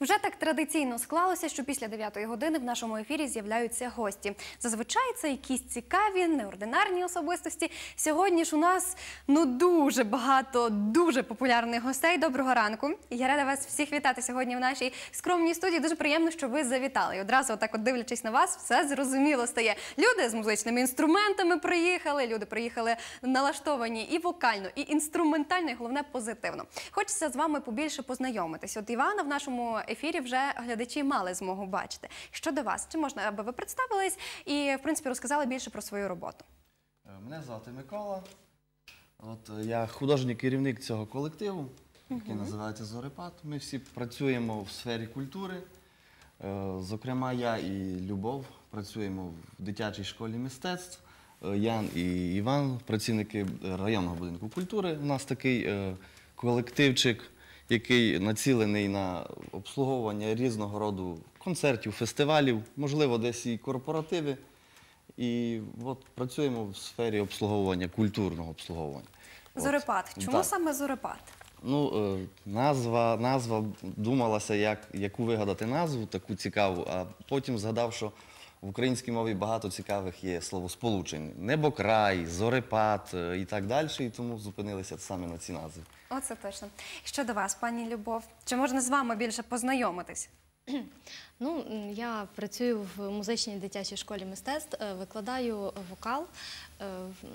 Вже так традиційно склалося, що після 9 години в нашому ефірі з'являються гості. Зазвичай це якісь цікаві, неординарні особистості. Сьогодні ж у нас ну дуже багато дуже популярних гостей. Доброго ранку. Я рада вас всіх вітати сьогодні в нашій скромній студії. Дуже приємно, що ви завітали. І одразу, отак, от дивлячись на вас, все зрозуміло стає. Люди з музичними інструментами приїхали. Люди приїхали налаштовані і вокально, і інструментально, і головне позитивно. Хочеться з вами побільше познайомитись. От Івана в нашому ефірі вже глядачі мали змогу бачити. Щодо вас, чи можна, аби ви представились і в принципі розказали більше про свою роботу? Е, Мене звати Микола. От е, я художній керівник цього колективу, який називається Зорепад. Ми всі працюємо в сфері культури. Е, Зокрема, я і Любов працюємо в дитячій школі мистецтв. Ян і Іван, працівники районного будинку культури. У нас такий колективчик, який націлений на обслуговування різного роду концертів, фестивалів, можливо, десь і корпоративи. І от працюємо в сфері обслуговування, культурного обслуговування. От. Чому Так. саме зорепад? Ну, е, назва, назва думалася, як, яку вигадати назву, таку цікаву, а потім згадав, що в українській мові багато цікавих є словосполучень. Небокрай, зорепад е, і так далі, і тому зупинилися саме на ці назви. Оце точно. Щодо вас, пані Любов, чи можна з вами більше познайомитись? Ну, я працюю в музичній дитячій школі мистецтв, е, викладаю вокал, е,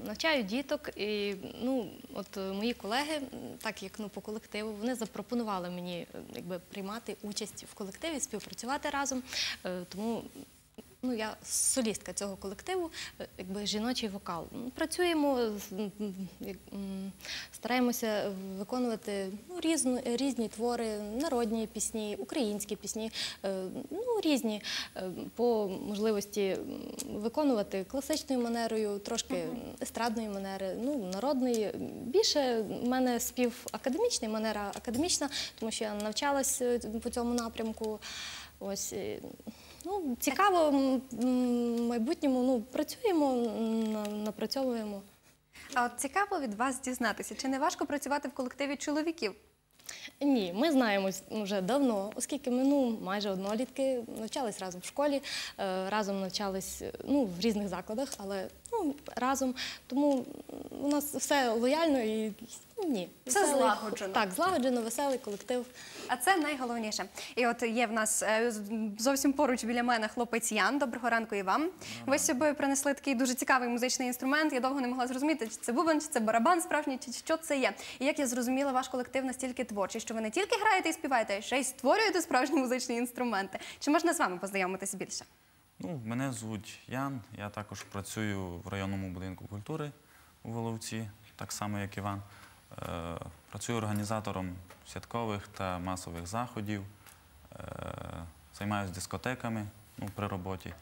навчаю діток. І ну, от мої колеги, так як ну, по колективу, вони запропонували мені якби, приймати участь в колективі, співпрацювати разом. Тому ну, я солістка цього колективу, е, якби жіночий вокал. Працюємо, як, м, стараємося виконувати ну, різно, різні твори, народні пісні, українські пісні, е, ну, різні е, по можливості виконувати класичною манерою, трошки естрадної манери, ну, народної. Більше в мене спів академічний, манера академічна, тому що я навчалась по цьому напрямку. Ось ну цікаво м, в майбутньому. Ну працюємо, на- напрацьовуємо. А от цікаво від вас дізнатися, чи не важко працювати в колективі чоловіків? Ні, ми знаємось вже давно, оскільки ми ну, майже однолітки навчались разом в школі, е, разом навчались е, ну, в різних закладах, але ну, разом. Тому у нас все лояльно і ну, ні. Все веселий- злагоджено. Так, злагоджено, веселий колектив. А це найголовніше. І от є в нас е, зовсім поруч біля мене хлопець Ян. Доброго ранку і вам. Ви з собою принесли такий дуже цікавий музичний інструмент. Я довго не могла зрозуміти, чи це бубен, чи це барабан справжній, чи що це є. І як я зрозуміла, ваш колектив настільки творчий, що ви не тільки граєте і співаєте, а ще й створюєте справжні музичні інструменти. Чи можна з вами познайомитися більше? Ну, мене звуть Ян. Я також працюю в районному будинку культури у Воловці, так само як Іван. Е, працюю організатором святкових та масових заходів, е, займаюся дискотеками ну, при роботі.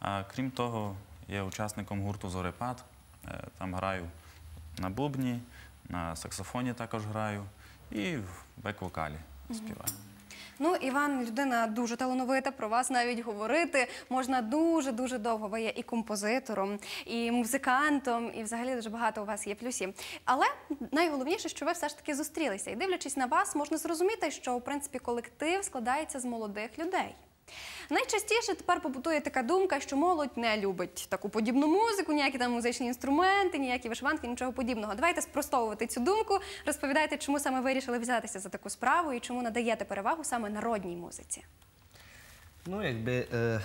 А крім того, є учасником гурту Зорепад. Е, там граю на бубні, на саксофоні також граю і в бек-вокалі співаю. Ну, Іван, людина дуже талановита. Про вас навіть говорити можна дуже дуже довго. Ви є і композитором, і музикантом, і взагалі дуже багато у вас є плюсів. Але найголовніше, що ви все ж таки зустрілися. І дивлячись на вас, можна зрозуміти, що в принципі колектив складається з молодих людей. Найчастіше тепер побутує така думка, що молодь не любить таку подібну музику, ніякі там музичні інструменти, ніякі вишиванки, нічого подібного. Давайте спростовувати цю думку. Розповідайте, чому саме вирішили взятися за таку справу і чому надаєте перевагу саме народній музиці. Ну, якби е, е,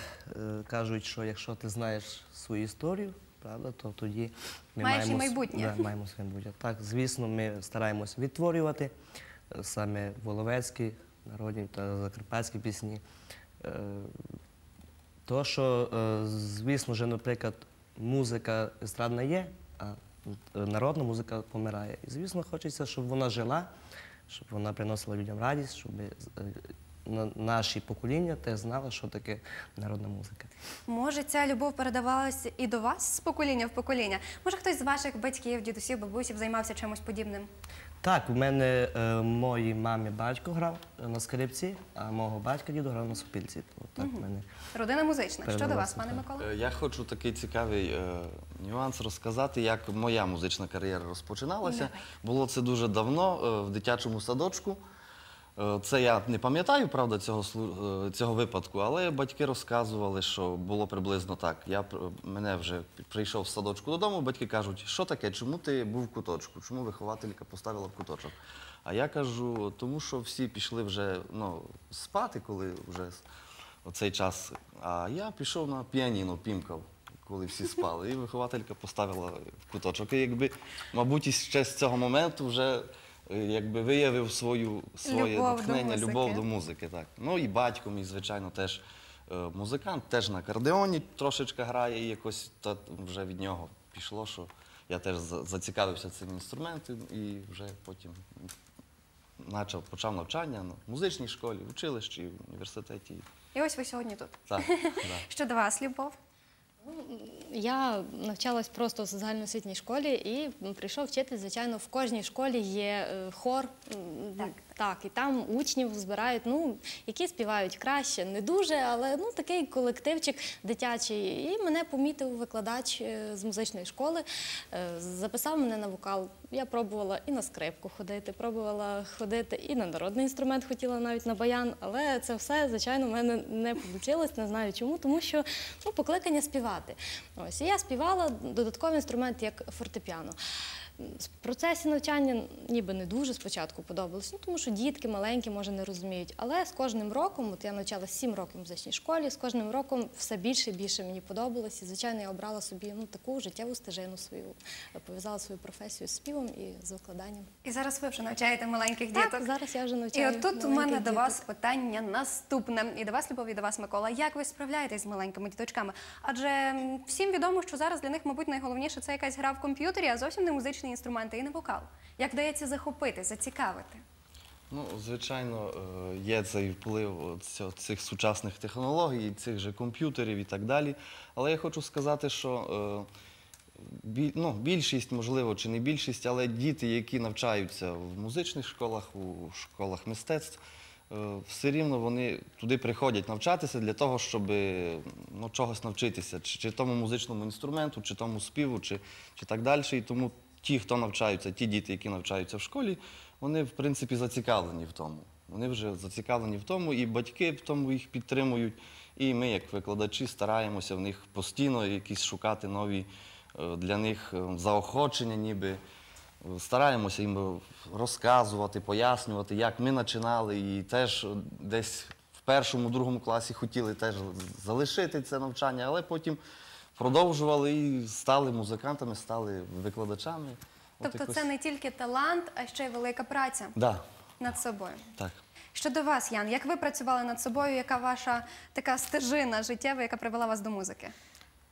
кажуть, що якщо ти знаєш свою історію, правда, то тоді ми Маєш маємо, с- майбутнє. Да, маємо своє майбутнє. Так, звісно, ми стараємося відтворювати е, саме воловецькі, народні та закарпатські пісні. Е, то, що, е, звісно ж, наприклад, музика естрадна є, а народна музика помирає. І, звісно, хочеться, щоб вона жила, щоб вона приносила людям радість, щоб е, наші покоління теж знали, що таке народна музика. Може, ця любов передавалася і до вас з покоління в покоління? Може, хтось з ваших батьків, дідусів, бабусів займався чимось подібним? Так, у мене е, моїй мамі батько грав е, на скрипці, а мого батька діду грав на супільці. Так в мене. Родина музична. Що до вас, пане так. Микола? Е, Я хочу такий цікавий е, нюанс розказати, як моя музична кар'єра розпочиналася. Давай. Було це дуже давно е, в дитячому садочку. Е, Це я не пам'ятаю, правда, цього, е, цього випадку, але батьки розказували, що було приблизно так. Я мене вже прийшов з садочку додому, батьки кажуть, що таке, чому ти був в куточку, чому вихователька поставила в куточок. А я кажу, тому що всі пішли вже ну, спати, коли вже оцей час. А я пішов на піаніно, пімкав, коли всі спали. І вихователька поставила в куточок. І якби, мабуть, ще з цього моменту вже е, якби виявив свою своє Любов до натхнення, музики. любов до музики. Так. Ну і батько мій, звичайно, теж е, музикант, теж на кардеоні трошечки грає, і якось та, вже від нього пішло, що я теж за- зацікавився цим інструментом і вже потім почав, почав навчання на музичній школі, в училищі, в університеті. І ось ви сьогодні тут. Так, да. Щодо вас, Любов. Я навчалась просто в загальноосвітній школі і прийшов вчити звичайно, в кожній школі є е, хор. Так. Так, і там учнів збирають, ну, які співають краще, не дуже, але ну, такий колективчик дитячий. І мене помітив викладач е, з музичної школи, е, записав мене на вокал. Я пробувала і на скрипку ходити, пробувала ходити і на народний інструмент, хотіла навіть на баян, але це все, звичайно, в мене не вийшло, не знаю чому, тому що ну, покликання співати. Ось і я співала додатковий інструмент як фортепіано. В процесі навчання ніби не дуже спочатку подобалось, ну тому що дітки маленькі, може, не розуміють. Але з кожним роком, от я навчалася 7 років в музичній школі, з кожним роком все більше і більше мені подобалось. І, звичайно, я обрала собі ну, таку життєву стежину свою, пов'язала свою професію з співом і з викладанням. І зараз ви вже навчаєте маленьких Так, діток. зараз я вже І навчаю. от тут у мене до вас питання наступне. І до вас, Любов, і до вас, Микола. Як ви справляєтесь з маленькими діточками? Адже всім відомо, що зараз для них, мабуть, найголовніше це якась гра в комп'ютері, а зовсім не інструменти і не вокал. Як вдається захопити, зацікавити? Ну, звичайно, е, є цей вплив цих сучасних технологій, цих же комп'ютерів і так далі. Але я хочу сказати, що е, ну, більшість, можливо, чи не більшість, але діти, які навчаються в музичних школах, у школах мистецтв, е, все рівно вони туди приходять навчатися для того, щоб ну, чогось навчитися, чи, чи тому музичному інструменту, чи тому співу, чи, чи так далі. І тому ті, хто навчаються, ті діти, які навчаються в школі, вони, в принципі, зацікавлені в тому. Вони вже зацікавлені в тому, і батьки в тому їх підтримують. І ми, як викладачі, стараємося в них постійно якісь шукати нові е, для них е, заохочення, ніби. Стараємося їм розказувати, пояснювати, як ми починали, і теж десь в першому, другому класі хотіли теж залишити це навчання, але потім продовжували і стали музикантами, стали викладачами. Тобто якось- це не тільки талант, а ще й велика праця Да, над собою. так. Щодо вас, Ян, як ви працювали над собою? Яка ваша така стежина життєва, яка привела вас до музики?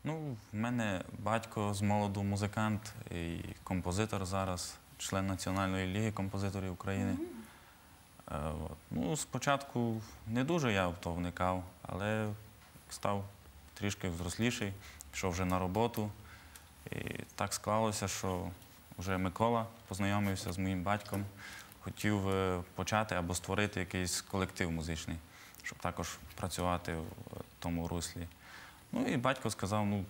Ну, в мене батько з молоду музикант і композитор зараз, член Національної ліги композиторів України. Е, от. Ну, спочатку не дуже я в то вникав, але став трішки взросліший, пішов вже на роботу. І так склалося, що вже Микола познайомився з моїм батьком, хотів е, почати або створити якийсь колектив музичний, щоб також працювати в тому руслі. Ну і батько сказав: ну,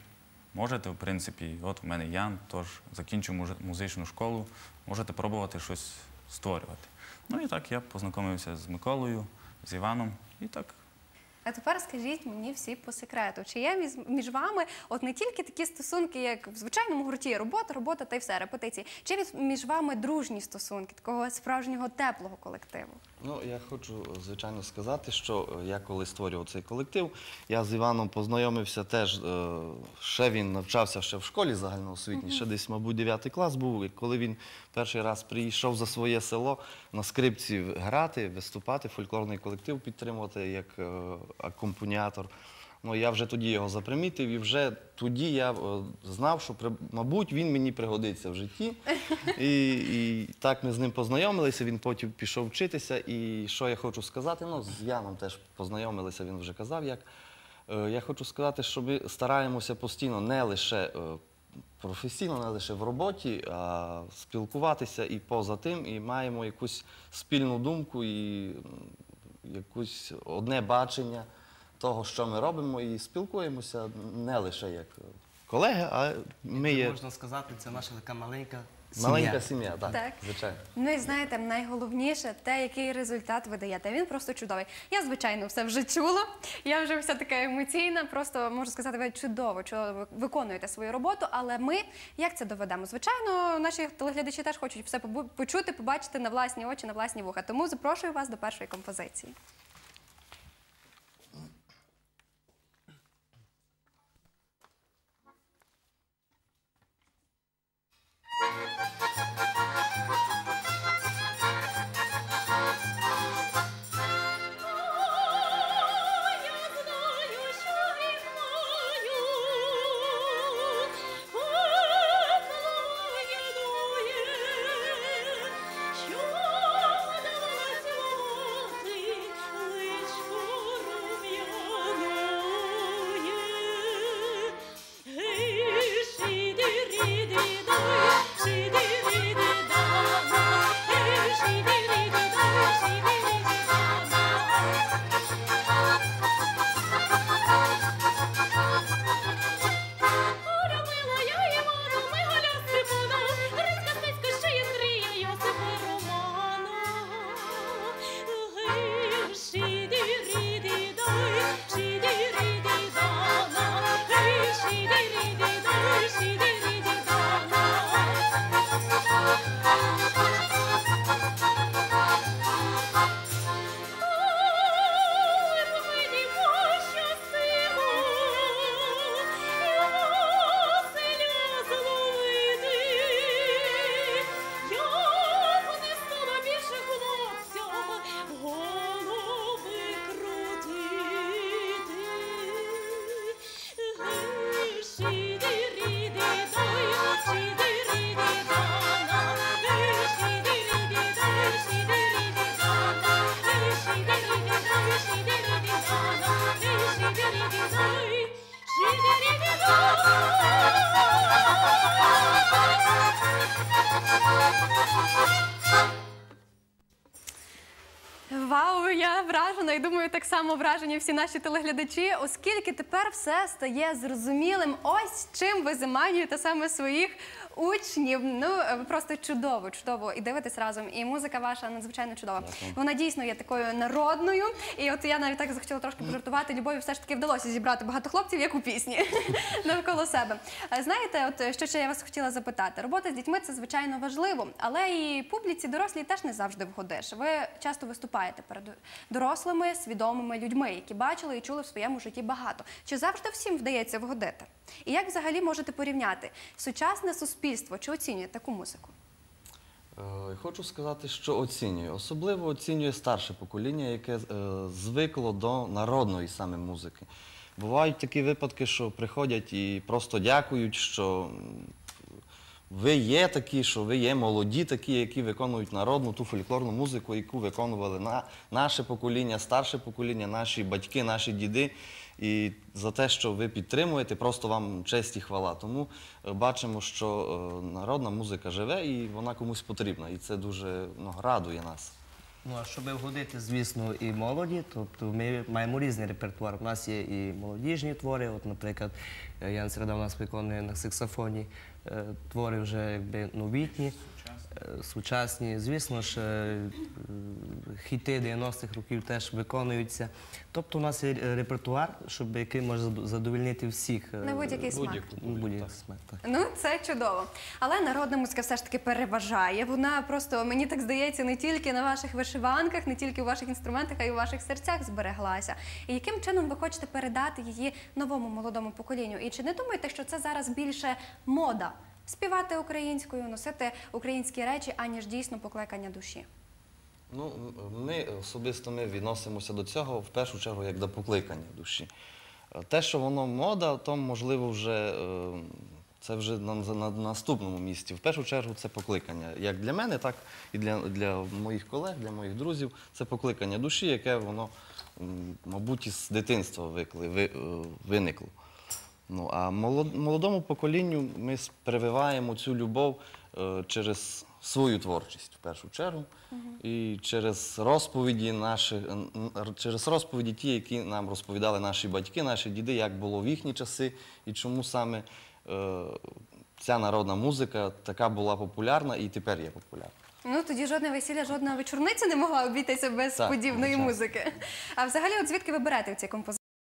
можете, в принципі, от в мене Ян, тож закінчив музичну школу, можете пробувати щось створювати. Ну і так я познайомився з Миколою, з Іваном, і так А тепер скажіть мені всі по секрету, чи є між, вами от не тільки такі стосунки, як в звичайному гурті робота, робота та й все, репетиції. Чи між вами дружні стосунки, такого справжнього теплого колективу? Ну, я хочу, звичайно, сказати, що е, я коли створював цей колектив, я з Іваном познайомився теж, е, ще він навчався ще в школі загальноосвітній, ще десь, мабуть, 9 клас був. І коли він перший раз прийшов за своє село на скрипці грати, виступати, фольклорний колектив підтримувати як е, акомпаніатор. Ну, я вже тоді його запримітив, і вже тоді я е, знав, що при- мабуть він мені пригодиться в житті. І, і так ми з ним познайомилися. Він потім пішов вчитися. І що я хочу сказати? Ну, з Яном теж познайомилися, він вже казав як. Е, Я хочу сказати, що ми стараємося постійно не лише е, професійно, не лише в роботі, а спілкуватися і поза тим, і маємо якусь спільну думку і м, якусь одне бачення того, що ми робимо, і спілкуємося не лише як колеги, а ми є. можна сказати, це наша така маленька Маленька сім'я, так, Так. звичайно. Ну і знаєте, найголовніше те, який результат ви даєте. Він просто чудовий. Я, звичайно, все вже чула. Я вже вся така емоційна. Просто можу сказати, ви чудово, чудово ви виконуєте свою роботу. Але ми як це доведемо? Звичайно, наші телеглядачі теж хочуть все побу- почути, побачити на власні очі, на власні вуха. Тому запрошую вас до першої композиції. Вау, я вражена і думаю, так само вражені всі наші телеглядачі, оскільки тепер все стає зрозумілим. Ось чим ви заманюєте саме своїх учнів. Ну е, просто чудово, чудово. І дивитись разом. І музика ваша надзвичайно чудова. Вона дійсно є такою народною. І от я навіть так захотіла трошки пожартувати. Любові все ж таки вдалося зібрати багато хлопців, як у пісні навколо себе. Е, Знаєте, от що ще я вас хотіла запитати? Робота з дітьми це звичайно важливо, але і публіці дорослій теж не завжди вгодиш. Ви часто виступаєте перед дорослими, свідомими людьми, які бачили і чули в своєму житті багато. Чи завжди всім вдається вгодити? І як взагалі можете порівняти сучасне суспільство? Чи оцінює таку музику? Е, Хочу сказати, що оцінюю. Особливо оцінює старше покоління, яке е, звикло до народної саме музики. Бувають такі випадки, що приходять і просто дякують, що ви є такі, що ви є молоді такі, які виконують народну ту фольклорну музику, яку виконували на, наше покоління, старше покоління, наші батьки, наші діди. І за те, що ви підтримуєте, просто вам честь і хвала. Тому е, бачимо, що е, народна музика живе і вона комусь потрібна. І це дуже ну, радує нас. Ну а щоб вгодити, звісно, і молоді, тобто ми маємо різний репертуар. У нас є і молодіжні твори. От, наприклад, е, Ян Середа у нас виконує на саксофоні е, твори вже якби новітні, е, сучасні. Звісно ж, е, хіти 90-х років теж виконуються. Тобто у нас є репертуар, щоб який може задовольнити всіх. е, На будь-який смак. будь-який смак. Так. Ну, це чудово. Але народна музика все ж таки переважає. Вона просто, мені так здається, не тільки на ваших вишиванках, не тільки у ваших інструментах, а й у ваших серцях збереглася. І яким чином ви хочете передати її новому молодому поколінню? І чи не думаєте, що це зараз більше мода? Співати українською, носити українські речі, аніж дійсно покликання душі? Ну, ми особисто ми відносимося до цього в першу чергу як до покликання душі. Те, що воно мода, то можливо вже е, це вже на, на наступному місці. В першу чергу це покликання. Як для мене, так і для, для моїх колег, для моїх друзів. Це покликання душі, яке воно, мабуть, із дитинства викли, ви, е, виникло. Ну, а молод- молодому поколінню ми прививаємо цю любов е, через свою творчість в першу чергу, і через розповіді наші, н- через розповіді ті, які нам розповідали наші батьки, наші діди, як було в їхні часи і чому саме е, ця народна музика така була популярна і тепер є популярна. Ну тоді жодне весілля, жодна вечорниця не могла обійтися без Так, подібної звичайно. музики. А взагалі, от звідки ви берете ці композиції?